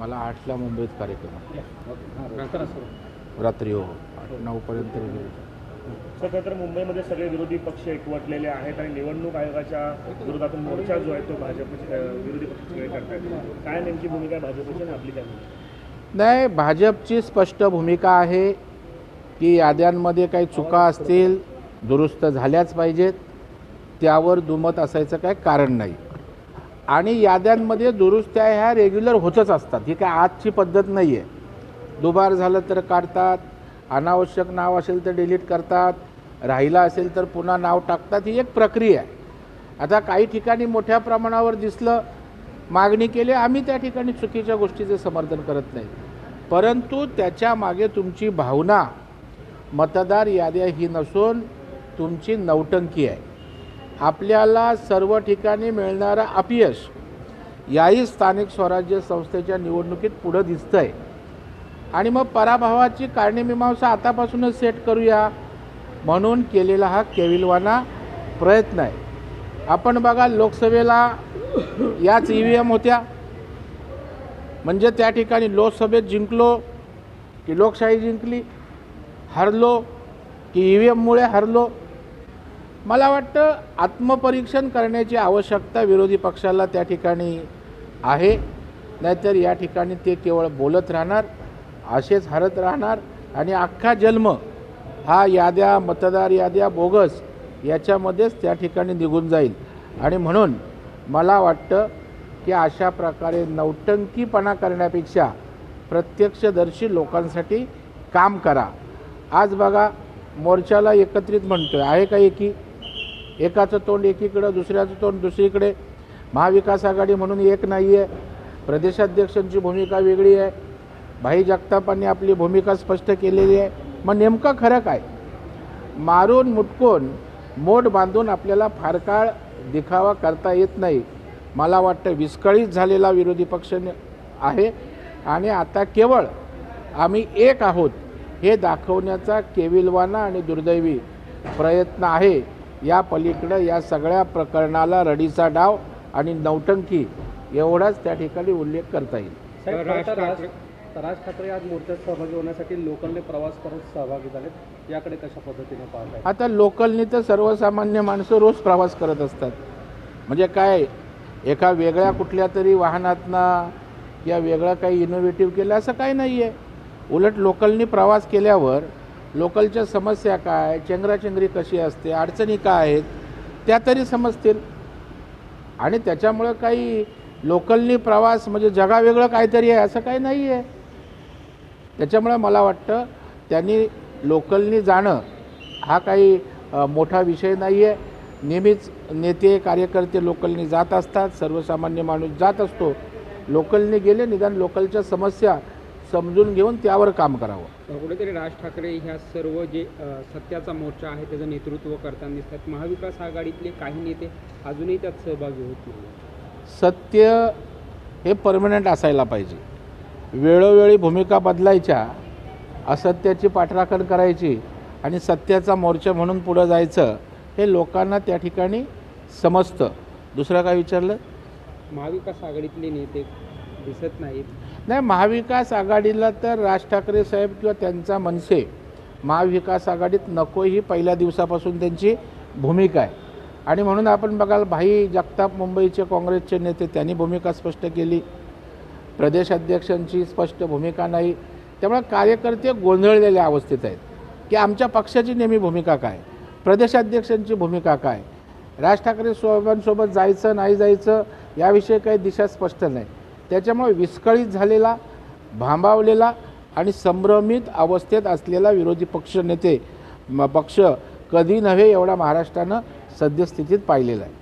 मला आठला मुंबईत कार्यक्रम आहे. रात्री हो. आठ नऊपर्यंत तर मुंबईमध्ये सगळे विरोधी पक्ष एकवटलेले आहेत आणि निवडणूक आयोगाच्या विरोधातून मोर्चा जो आहे तो भाजप विरोधी पक्ष सगळे करतायत. काय नेमकी भूमिका भाजपची आणि आपली काय? नाही भाजपची स्पष्ट भूमिका आहे की याद्यांमध्ये काही चुका असतील दुरुस्त झाल्याच पाहिजेत. त्यावर दुमत असायचं काय कारण नाही. आणि याद्यांमध्ये दुरुस्त्या ह्या रेग्युलर होतच असतात. ही काय आजची पद्धत नाही आहे दुबार झालं तर काढतात अनावश्यक नाव असेल तर डिलीट करतात राहिला असेल तर पुन्हा नाव टाकतात ही एक प्रक्रिया आहे. आता काही ठिकाणी मोठ्या प्रमाणावर दिसलं मागणी केली आम्ही त्या ठिकाणी चुकीच्या गोष्टीचे समर्थन करत नाही. परंतु त्याच्यामागे तुमची भावना मतदार याद्या ही नसून तुमची नौटंकी आहे. आपल्याला सर्व ठिकाणी मिळणारं अपयश याही स्थानिक स्वराज्य संस्थेच्या निवडणुकीत पुढं दिसतं आहे आणि मग पराभवाची कारणीमीमांसा आतापासूनच सेट करूया म्हणून केलेला हा केविलवाना प्रयत्न आहे. आपण बघा लोकसभेला याच ई व्ही एम होत्या. म्हणजे त्या ठिकाणी लोकसभेत जिंकलो की लोकशाही जिंकली हरलो की ई व्ही एममुळे हरलो. मला वाटतं आत्मपरीक्षण करण्याची आवश्यकता विरोधी पक्षाला त्या ठिकाणी आहे. नाहीतर या ठिकाणी ते केवळ बोलत राहणार असेच हरत राहणार आणि अख्खा जन्म हा याद्या मतदार याद्या बोगस याच्यामध्येच त्या ठिकाणी निघून जाईल. आणि म्हणून मला वाटतं की अशा प्रकारे नौटंकीपणा करण्यापेक्षा प्रत्यक्षदर्शी लोकांसाठी काम करा. आज बघा मोर्चाला एकत्रित म्हणतो आहे का एकी? एकाचं तोंड एकीकडं दुसऱ्याचं तोंड दुसरीकडे. महाविकास आघाडी म्हणून एक नाही आहे प्रदेशाध्यक्षांची भूमिका वेगळी आहे. भाई जगतापांनी आपली भूमिका स्पष्ट केलेली आहे. मग नेमकं खरं काय? मारून मुटकून मोठ बांधून आपल्याला फार काळ दिखावा करता येत नाही. मला वाटतं विस्कळीत झालेला विरोधी पक्ष आहे. आणि आता केवळ आम्ही एक आहोत हे दाखवण्याचा केविलवाना आणि दुर्दैवी प्रयत्न आहे. या पलीकडं या सगळ्या प्रकरणाला रडीचा डाव आणि नौटंकी एवढाच त्या ठिकाणी उल्लेख करता येईल. राज ठाकरे आज मोर्चात सहभागी होण्यासाठी लोकलने प्रवास करत सहभागी झालेत. याकडे कशा पद्धतीने पाहत आहे आता लोकलनी तर सर्वसामान्य माणसं रोज प्रवास करत असतात. म्हणजे काय एका वेगळ्या कुठल्या तरी वाहनातनं या वेगळं काही इनोव्हेटिव्ह केलं असं काही नाही आहे उलट लोकलनी प्रवास केल्यावर लोकलच्या समस्या काय चेंगराचेंगरी कशी असते अडचणी काय आहेत त्या तरी समजतील. आणि त्याच्यामुळं काही लोकलनी प्रवास म्हणजे जगावेगळं काहीतरी आहे असं काही नाही आहे त्याच्यामुळं मला वाटतं त्यांनी लोकलनी जाणं हा काही मोठा विषय नाही आहे नेहमीच नेते कार्यकर्ते लोकलनी जात असतात सर्वसामान्य माणूस जात असतो. लोकलनी गेले निदान लोकलच्या समस्या समजून घेऊन त्यावर काम करावं. कुठेतरी राज ठाकरे ह्या सर्व जे अ, सत्याचा मोर्चा आहे त्याचं नेतृत्व करताना दिसतात. महाविकास आघाडीतले काही नेते अजूनही त्यात सहभागी होत नाही सत्य हे परमनंट असायला पाहिजे. वेळोवेळी भूमिका बदलायच्या असत्याची पाठराखण करायची आणि सत्याचा मोर्चा म्हणून पुढं जायचं हे लोकांना त्या ठिकाणी समजतं. दुसरं काय विचारलं? महाविकास आघाडीतले नेते दिसत नाहीत. नाही महाविकास आघाडीला तर राज ठाकरे साहेब किंवा त्यांचा मनसे महाविकास आघाडीत नको ही पहिल्या दिवसापासून त्यांची भूमिका आहे. आणि म्हणून आपण बघाल भाई जगताप मुंबईचे काँग्रेसचे नेते त्यांनी भूमिका स्पष्ट केली. प्रदेशाध्यक्षांची स्पष्ट भूमिका नाही. त्यामुळे कार्यकर्ते गोंधळलेल्या अवस्थेत आहेत. की आमच्या पक्षाची नेहमी भूमिका काय? प्रदेशाध्यक्षांची भूमिका काय? राज ठाकरे साहेबांसोबत जायचं नाही जायचं याविषयी काही दिशा स्पष्ट नाही. त्याच्यामुळे विस्कळीत झालेला भांबावलेला आणि संभ्रमित अवस्थेत असलेला विरोधी पक्ष नेते म- पक्ष कधी नव्हे एवढा महाराष्ट्रानं सद्यस्थितीत पाहिलेला आहे.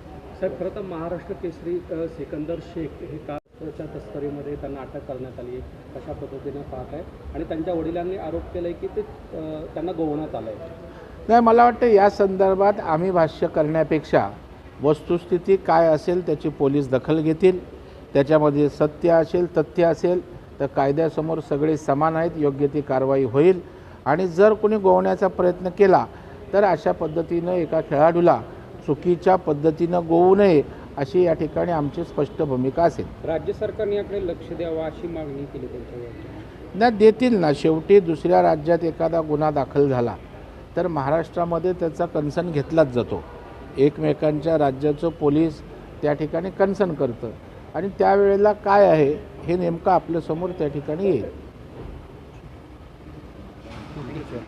साहेब खरं तर महाराष्ट्र केसरी सिकंदर शेख हे कारच्या तस्करीमध्ये त्यांना अटक करण्यात आली आहे कशा पद्धतीने पाहत आहे? आणि त्यांच्या वडिलांनी आरोप केला आहे की ते त्यांना गोवण्यात आलं आहे नाही मला वाटतं या संदर्भात आम्ही भाष्य करण्यापेक्षा वस्तुस्थिती काय असेल त्याची पोलीस दखल घेतील. त्याच्यामध्ये सत्य असेल तथ्य असेल तर कायद्यासमोर सगळे समान आहेत योग्य ती कारवाई होईल. आणि जर कोणी गोवण्याचा प्रयत्न केला तर अशा पद्धतीनं एका खेळाडूला चुकीच्या पद्धतीनं गोवू नये अशी या ठिकाणी आमची स्पष्ट भूमिका असेल. राज्य सरकारने याकडे लक्ष द्यावं अशी मागणी केली त्यांच्यावर नाही देतील ना. शेवटी दुसऱ्या राज्यात एखादा गुन्हा दाखल झाला तर महाराष्ट्रामध्ये त्याचा कन्सर्न घेतलाच जातो. एकमेकांच्या राज्याचं पोलीस त्या ठिकाणी कन्सर्न करतं. आणि त्यावेळेला काय आहे हे नेमकं आपल्यासमोर त्या ठिकाणी येईल.